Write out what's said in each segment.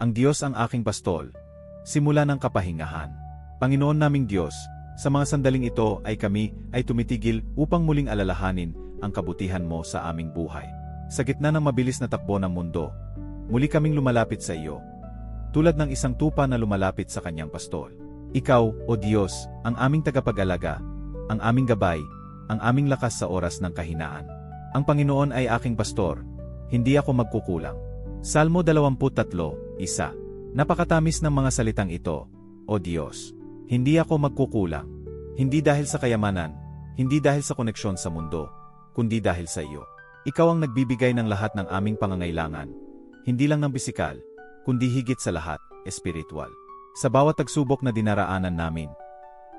Ang Diyos ang aking pastol. Simula ng kapahingahan. Panginoon naming Diyos, sa mga sandaling ito ay kami ay tumitigil upang muling alalahanin ang kabutihan mo sa aming buhay. Sa gitna ng mabilis na takbo ng mundo, muli kaming lumalapit sa iyo. Tulad ng isang tupa na lumalapit sa kanyang pastol. Ikaw, O Diyos, ang aming tagapag-alaga, ang aming gabay, ang aming lakas sa oras ng kahinaan. Ang Panginoon ay aking pastor, hindi ako magkukulang. Salmo 23, isa. Napakatamis ng mga salitang ito, O Diyos. Hindi ako magkukulang. Hindi dahil sa kayamanan, hindi dahil sa koneksyon sa mundo, kundi dahil sa iyo. Ikaw ang nagbibigay ng lahat ng aming pangangailangan. Hindi lang ng bisikal, kundi higit sa lahat, espiritual. Sa bawat tagsubok na dinaraanan namin,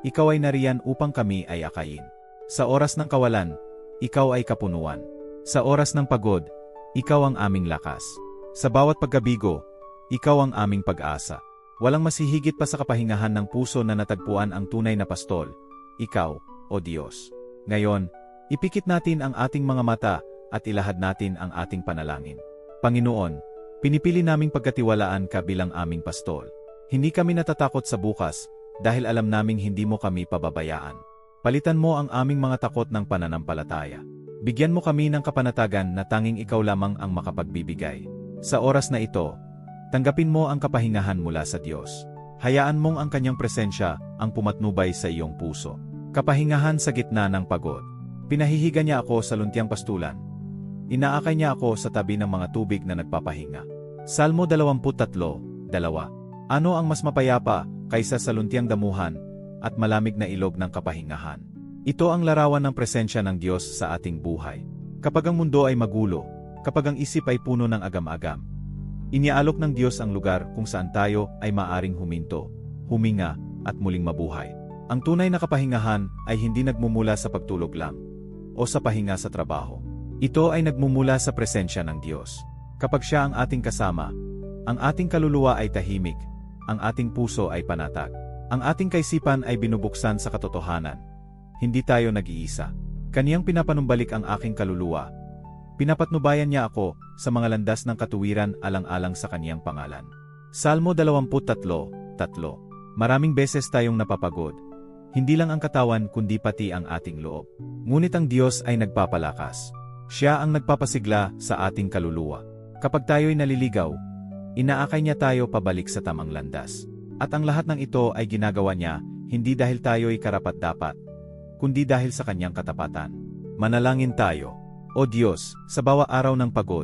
ikaw ay nariyan upang kami ay akayin. Sa oras ng kawalan, ikaw ay kapunuan. Sa oras ng pagod, ikaw ang aming lakas. Sa bawat pagkabigo, ikaw ang aming pag-asa. Walang masihigit pa sa kapahingahan ng puso na natagpuan ang tunay na pastol. Ikaw, O Diyos. Ngayon, ipikit natin ang ating mga mata at ilahad natin ang ating panalangin. Panginoon, pinipili naming pagkatiwalaan ka bilang aming pastol. Hindi kami natatakot sa bukas dahil alam naming hindi mo kami pababayaan. Palitan mo ang aming mga takot ng pananampalataya. Bigyan mo kami ng kapanatagan na tanging ikaw lamang ang makapagbibigay. Sa oras na ito, tanggapin mo ang kapahingahan mula sa Diyos. Hayaan mong ang kanyang presensya ang pumatnubay sa iyong puso. Kapahingahan sa gitna ng pagod. Pinahihiga niya ako sa luntiang pastulan. Inaakay niya ako sa tabi ng mga tubig na nagpapahinga. Salmo 23, 2. Ano ang mas mapayapa kaysa sa luntiang damuhan at malamig na ilog ng kapahingahan? Ito ang larawan ng presensya ng Diyos sa ating buhay. Kapag ang mundo ay magulo, kapag ang isip ay puno ng agam-agam, iniaalok ng Diyos ang lugar kung saan tayo ay maaring huminto, huminga, at muling mabuhay. Ang tunay na kapahingahan ay hindi nagmumula sa pagtulog lang o sa pahinga sa trabaho. Ito ay nagmumula sa presensya ng Diyos. Kapag siya ang ating kasama, ang ating kaluluwa ay tahimik, ang ating puso ay panatag. Ang ating kaisipan ay binubuksan sa katotohanan. Hindi tayo nag-iisa. Kaniyang pinapanumbalik ang aking kaluluwa. Pinapatnubayan niya ako sa mga landas ng katuwiran alang-alang sa kaniyang pangalan. Salmo 23, 3. Maraming beses tayong napapagod. Hindi lang ang katawan kundi pati ang ating loob. Ngunit ang Diyos ay nagpapalakas. Siya ang nagpapasigla sa ating kaluluwa. Kapag tayo'y naliligaw, inaakay niya tayo pabalik sa tamang landas. At ang lahat ng ito ay ginagawa niya hindi dahil tayo'y karapat-dapat, kundi dahil sa kanyang katapatan. Manalangin tayo. O Diyos, sa bawa araw ng pagod,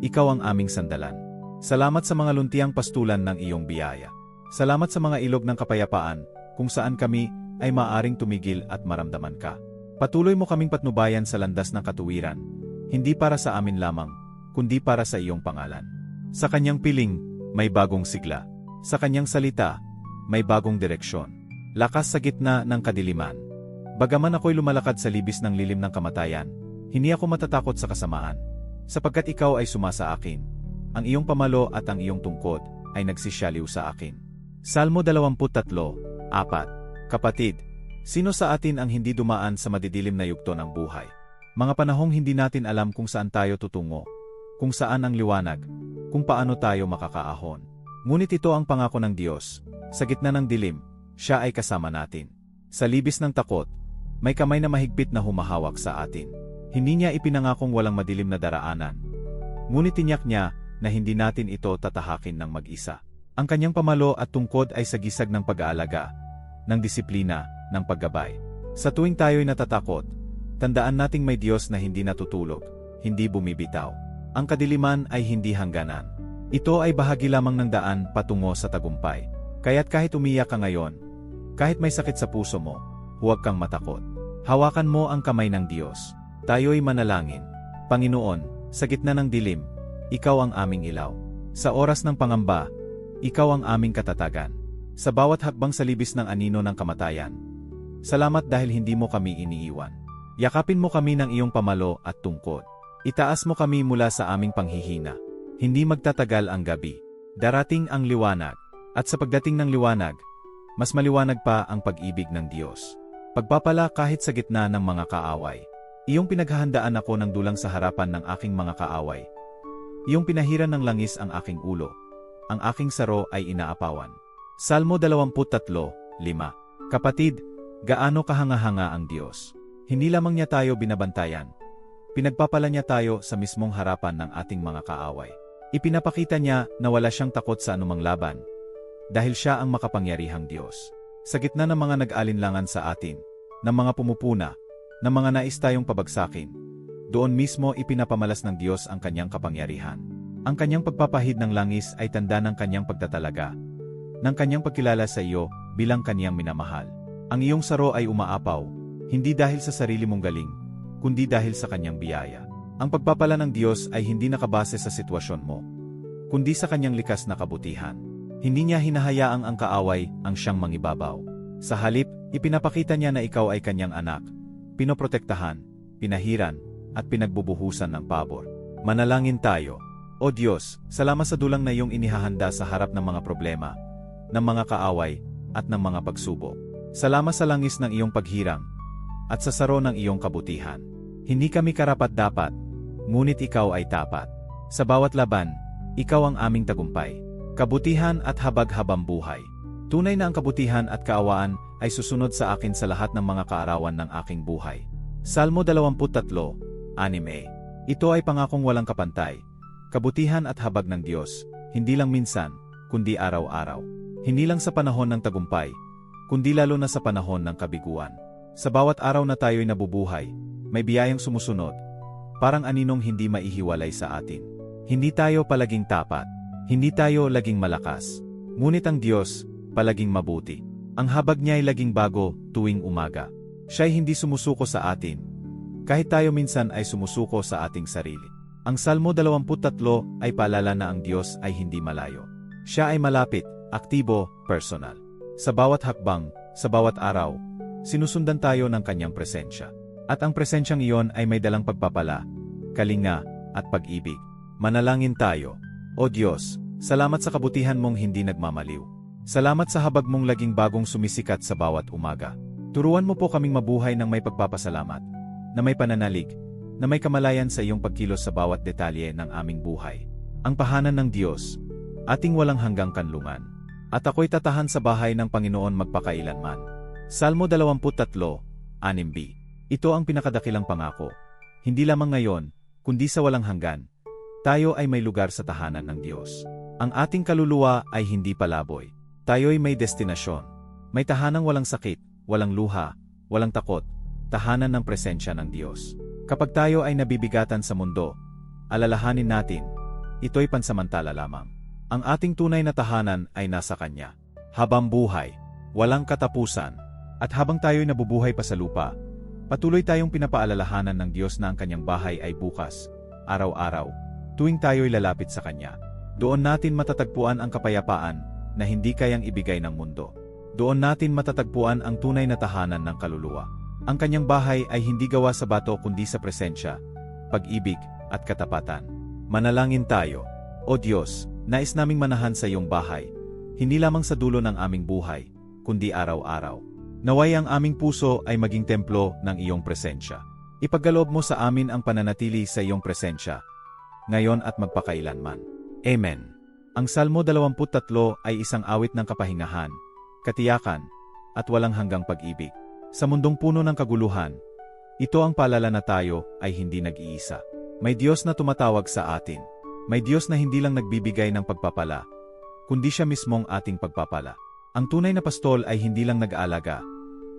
Ikaw ang aming sandalan. Salamat sa mga luntiang pastulan ng iyong biyaya. Salamat sa mga ilog ng kapayapaan, kung saan kami ay maaring tumigil at maramdaman ka. Patuloy mo kaming patnubayan sa landas ng katuwiran, hindi para sa amin lamang, kundi para sa iyong pangalan. Sa kanyang piling, may bagong sigla. Sa kanyang salita, may bagong direksyon. Lakas sa gitna ng kadiliman. Bagaman ako'y lumalakad sa libis ng lilim ng kamatayan, hindi ako matatakot sa kasamaan. Sapagkat ikaw ay sumasa akin. Ang iyong pamalo at ang iyong tungkod ay nagsisyaliw sa akin. Salmo 23, 4. Kapatid, sino sa atin ang hindi dumaan sa madidilim na yugto ng buhay? Mga panahong hindi natin alam kung saan tayo tutungo, kung saan ang liwanag, kung paano tayo makakaahon. Ngunit ito ang pangako ng Diyos, sa gitna ng dilim, siya ay kasama natin. Sa libis ng takot, may kamay na mahigpit na humahawak sa atin. Hindi niya ipinangakong walang madilim na daraanan. Ngunit tinyak niya na hindi natin ito tatahakin ng mag-isa. Ang kanyang pamalo at tungkod ay sagisag ng pag-aalaga, ng disiplina, ng paggabay. Sa tuwing tayo'y natatakot, tandaan nating may Diyos na hindi natutulog, hindi bumibitaw. Ang kadiliman ay hindi hangganan. Ito ay bahagi lamang ng daan patungo sa tagumpay. Kaya't kahit umiyak ka ngayon, kahit may sakit sa puso mo, huwag kang matakot. Hawakan mo ang kamay ng Diyos. Tayo'y manalangin. Panginoon, sa gitna ng dilim, Ikaw ang aming ilaw. Sa oras ng pangamba, Ikaw ang aming katatagan. Sa bawat hakbang sa libis ng anino ng kamatayan. Salamat dahil hindi mo kami iniiwan. Yakapin mo kami ng iyong pamalo at tungkod. Itaas mo kami mula sa aming panghihina. Hindi magtatagal ang gabi. Darating ang liwanag. At sa pagdating ng liwanag, mas maliwanag pa ang pag-ibig ng Diyos. Pagpapala kahit sa gitna ng mga kaaway. Iyong pinaghahandaan ako ng dulang sa harapan ng aking mga kaaway. Iyong pinahiran ng langis ang aking ulo. ang aking saro ay inaapawan. Salmo 23:5 Kapatid, gaano kahanga-hanga ang Diyos. Hindi lamang niya tayo binabantayan. Pinagpapala niya tayo sa mismong harapan ng ating mga kaaway. Ipinapakita niya na wala siyang takot sa anumang laban. Dahil siya ang makapangyarihang Diyos. Sa gitna ng mga nag-alinlangan sa atin, ng mga pumupuna, ng mga nais tayong pabagsakin, doon mismo ipinapamalas ng Diyos ang kanyang kapangyarihan. Ang kanyang pagpapahid ng langis ay tanda ng kanyang pagtatalaga, ng kanyang pagkilala sa iyo bilang kanyang minamahal. Ang iyong saro ay umaapaw, hindi dahil sa sarili mong galing, kundi dahil sa kanyang biyaya. Ang pagpapala ng Diyos ay hindi nakabase sa sitwasyon mo, kundi sa kanyang likas na kabutihan. Hindi niya hinahayaang ang kaaway ang siyang mangibabaw. Sa halip, ipinapakita niya na ikaw ay kanyang anak, pinoprotektahan, pinahiran, at pinagbubuhusan ng pabor. Manalangin tayo. O Diyos, salamat sa dulang na iyong inihahanda sa harap ng mga problema, ng mga kaaway, at ng mga pagsubok. Salamat sa langis ng iyong paghirang, at sa saro ng iyong kabutihan. Hindi kami karapat-dapat, ngunit ikaw ay tapat. Sa bawat laban, ikaw ang aming tagumpay. Kabutihan at habag-habang buhay. Tunay na ang kabutihan at kaawaan ay susunod sa akin sa lahat ng mga kaarawan ng aking buhay. Salmo 23, 6a. Ito ay pangakong walang kapantay. Kabutihan at habag ng Diyos, hindi lang minsan, kundi araw-araw. Hindi lang sa panahon ng tagumpay, kundi lalo na sa panahon ng kabiguan. Sa bawat araw na tayo'y nabubuhay, may biyayang sumusunod, parang aninong hindi maihiwalay sa atin. Hindi tayo palaging tapat, hindi tayo laging malakas, ngunit ang Diyos, palaging mabuti. Ang habag niya ay laging bago tuwing umaga. Siya'y hindi sumusuko sa atin, kahit tayo minsan ay sumusuko sa ating sarili. Ang Salmo 23 ay paalala na ang Diyos ay hindi malayo. Siya ay malapit, aktibo, personal. Sa bawat hakbang, sa bawat araw, sinusundan tayo ng kanyang presensya. At ang presensyang iyon ay may dalang pagpapala, kalinga, at pag-ibig. Manalangin tayo. O Diyos, salamat sa kabutihan mong hindi nagmamaliw. Salamat sa habag mong laging bagong sumisikat sa bawat umaga. Turuan mo po kaming mabuhay ng may pagpapasalamat, na may pananalig, na may kamalayan sa iyong pagkilos sa bawat detalye ng aming buhay. Ang pahanan ng Diyos, ating walang hanggang kanlungan. At ako'y tatahan sa bahay ng Panginoon magpakailanman. Salmo 23, 6b. Ito ang pinakadakilang pangako. Hindi lamang ngayon, kundi sa walang hanggan. Tayo ay may lugar sa tahanan ng Diyos. Ang ating kaluluwa ay hindi palaboy. Tayo'y may destinasyon. May tahanang walang sakit, walang luha, walang takot, tahanan ng presensya ng Diyos. Kapag tayo ay nabibigatan sa mundo, alalahanin natin, ito'y pansamantala lamang. Ang ating tunay na tahanan ay nasa Kanya. Habang buhay, walang katapusan, at habang tayo'y nabubuhay pa sa lupa, patuloy tayong pinapaalalahanan ng Diyos na ang Kanyang bahay ay bukas, araw-araw, tuwing tayo'y lalapit sa Kanya. Doon natin matatagpuan ang kapayapaan na hindi kayang ibigay ng mundo. Doon natin matatagpuan ang tunay na tahanan ng kaluluwa. Ang kanyang bahay ay hindi gawa sa bato kundi sa presensya, pag-ibig, at katapatan. Manalangin tayo. O Diyos, nais naming manahan sa iyong bahay, hindi lamang sa dulo ng aming buhay, kundi araw-araw. Naway ang aming puso ay maging templo ng iyong presensya. Ipagkaloob mo sa amin ang pananatili sa iyong presensya, ngayon at magpakailanman. Amen. Ang Salmo 23 ay isang awit ng kapahingahan, katiyakan, at walang hanggang pag-ibig. Sa mundong puno ng kaguluhan, ito ang paalala na tayo ay hindi nag-iisa. May Diyos na tumatawag sa atin. May Diyos na hindi lang nagbibigay ng pagpapala, kundi siya mismong ating pagpapala. Ang tunay na pastol ay hindi lang nag-aalaga.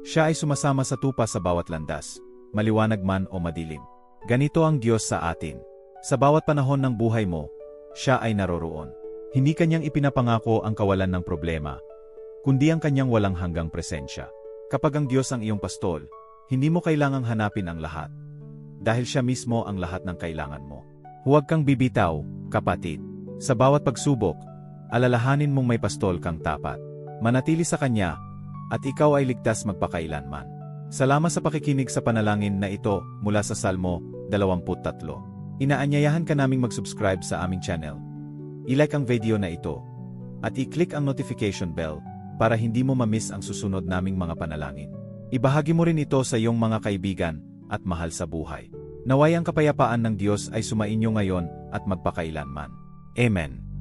Siya ay sumasama sa tupa sa bawat landas, maliwanag man o madilim. Ganito ang Diyos sa atin. Sa bawat panahon ng buhay mo, siya ay naroroon. Hindi kanyang ipinapangako ang kawalan ng problema, kundi ang kanyang walang hanggang presensya. Kapag ang Diyos ang iyong pastol, hindi mo kailangang hanapin ang lahat. Dahil siya mismo ang lahat ng kailangan mo. Huwag kang bibitaw, kapatid. Sa bawat pagsubok, alalahanin mong may pastol kang tapat. Manatili sa Kanya, at ikaw ay ligtas magpakailanman. Salamat sa pakikinig sa panalangin na ito mula sa Salmo 23. Inaanyayahan ka naming mag-subscribe sa aming channel. I-like ang video na ito. At i-click ang notification bell para hindi mo mamiss ang susunod naming mga panalangin. Ibahagi mo rin ito sa iyong mga kaibigan at mahal sa buhay. Naway ang kapayapaan ng Diyos ay sumainyo ngayon at magpakailanman. Amen.